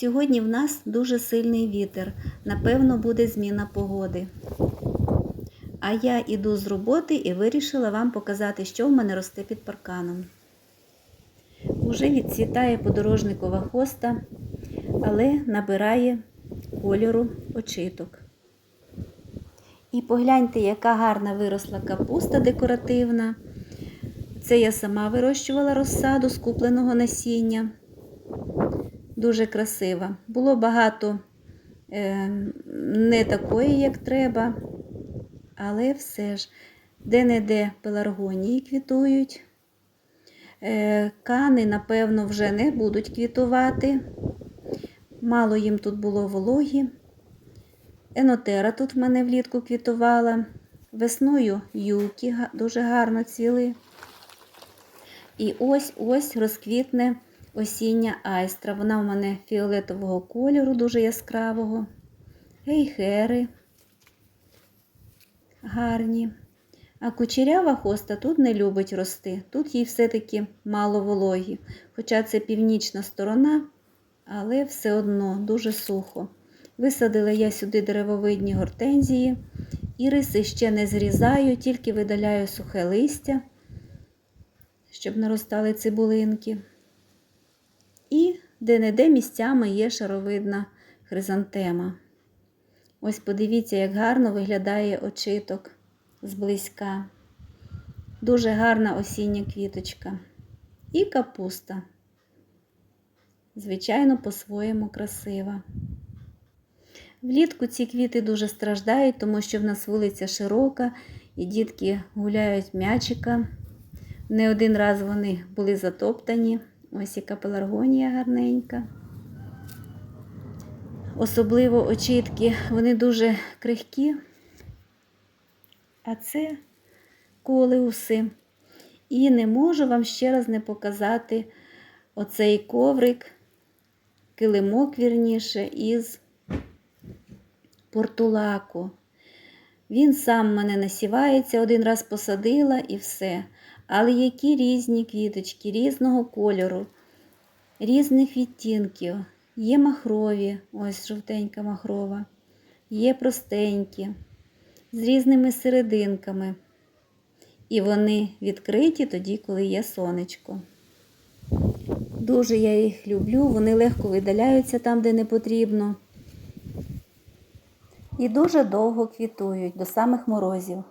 Сьогодні в нас дуже сильний вітер. Напевно, буде зміна погоди. А я іду з роботи і вирішила вам показати, що в мене росте під парканом. Уже відцвітає подорожникова хоста, але набирає кольору очиток. І погляньте, яка гарна виросла капуста декоративна. Це я сама вирощувала розсаду з купленого насіння. Дуже красива. Було багато е, не такої, як треба, але все ж де-не-де пеларгонії квітують. Е, кани, напевно, вже не будуть квітувати. Мало їм тут було вологі. Енотера тут в мене влітку квітувала. Весною юки дуже гарно цвіли. І ось ось розквітне осіння айстра. Вона в мене фіолетового кольору, дуже яскравого. Гейхери гарні. А кучерява хоста тут не любить рости. Тут їй все-таки мало вологі. Хоча це північна сторона, але все одно дуже сухо. Висадила я сюди деревовидні гортензії. Іриси ще не зрізаю, тільки видаляю сухе листя, щоб наростали цибулинки. Де-не-де місцями є шаровидна хризантема. Ось подивіться, як гарно виглядає очиток зблизька. Дуже гарна осіння квіточка. І капуста. Звичайно, по-своєму красива. Влітку ці квіти дуже страждають, тому що в нас вулиця широка, і дітки гуляють м'ячика. Не один раз вони були затоптані. Ось яка пеларгонія гарненька. Особливо очітки, вони дуже крихкі. А це колеуси. І не можу вам ще раз не показати оцей коврик, килимок, вірніше, із портулаку. Він сам мене насівається, один раз посадила і все. Але які різні квіточки, різного кольору, різних відтінків. Є махрові, ось жовтенька махрова, є простенькі, з різними серединками. І вони відкриті тоді, коли є сонечко. Дуже я їх люблю, вони легко видаляються там, де не потрібно. І дуже довго квітують до самих морозів.